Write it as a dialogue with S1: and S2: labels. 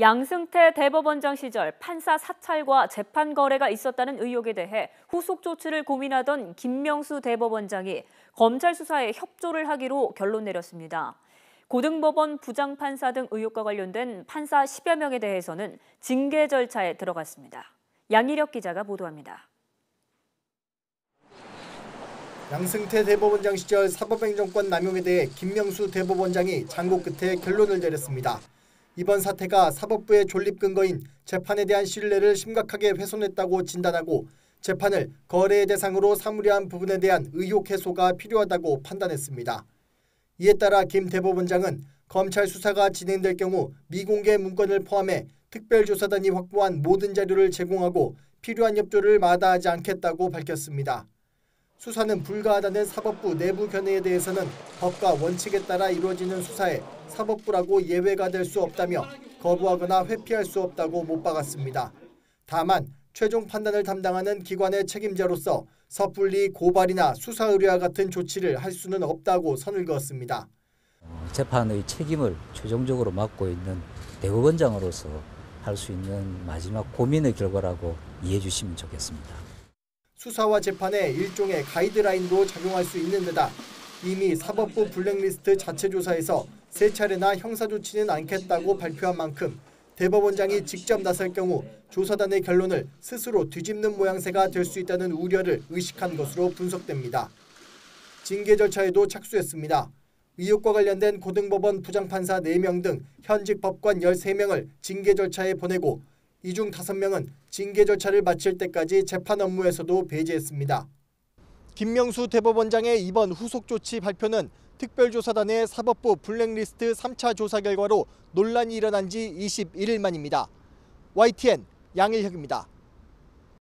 S1: 양승태 대법원장 시절 판사 사찰과 재판 거래가 있었다는 의혹에 대해 후속 조치를 고민하던 김명수 대법원장이 검찰 수사에 협조를 하기로 결론 내렸습니다. 고등법원 부장판사 등 의혹과 관련된 판사 10여 명에 대해서는 징계 절차에 들어갔습니다. 양희력 기자가 보도합니다.
S2: 양승태 대법원장 시절 사법행정권 남용에 대해 김명수 대법원장이 장고 끝에 결론을 내렸습니다. 이번 사태가 사법부의 존립 근거인 재판에 대한 신뢰를 심각하게 훼손했다고 진단하고 재판을 거래의 대상으로 삼으려 한 부분에 대한 의혹 해소가 필요하다고 판단했습니다. 이에 따라 김 대법원장은 검찰 수사가 진행될 경우 미공개 문건을 포함해 특별조사단이 확보한 모든 자료를 제공하고 필요한 협조를 마다하지 않겠다고 밝혔습니다. 수사는 불가하다는 사법부 내부 견해에 대해서는 법과 원칙에 따라 이루어지는 수사에 사법부라고 예외가 될 수 없다며 거부하거나 회피할 수 없다고 못 박았습니다. 다만 최종 판단을 담당하는 기관의 책임자로서 섣불리 고발이나 수사 의뢰와 같은 조치를 할 수는 없다고 선을 그었습니다.
S3: 재판의 책임을 최종적으로 맡고 있는 대법원장으로서 할 수 있는 마지막 고민의 결과라고 이해해 주시면 좋겠습니다.
S2: 수사와 재판에 일종의 가이드라인으로 작용할 수 있는 데다 이미 사법부 블랙리스트 자체 조사에서 세 차례나 형사조치는 않겠다고 발표한 만큼 대법원장이 직접 나설 경우 조사단의 결론을 스스로 뒤집는 모양새가 될 수 있다는 우려를 의식한 것으로 분석됩니다. 징계 절차에도 착수했습니다. 의혹과 관련된 고등법원 부장판사 4명 등 현직 법관 13명을 징계 절차에 보내고 이 중 5명은 징계 절차를 마칠 때까지 재판 업무에서도 배제했습니다. 김명수 대법원장의 이번 후속 조치 발표는 특별조사단의 사법부 블랙리스트 3차 조사 결과로 논란이 일어난 지 21일 만입니다. YTN 양일혁입니다.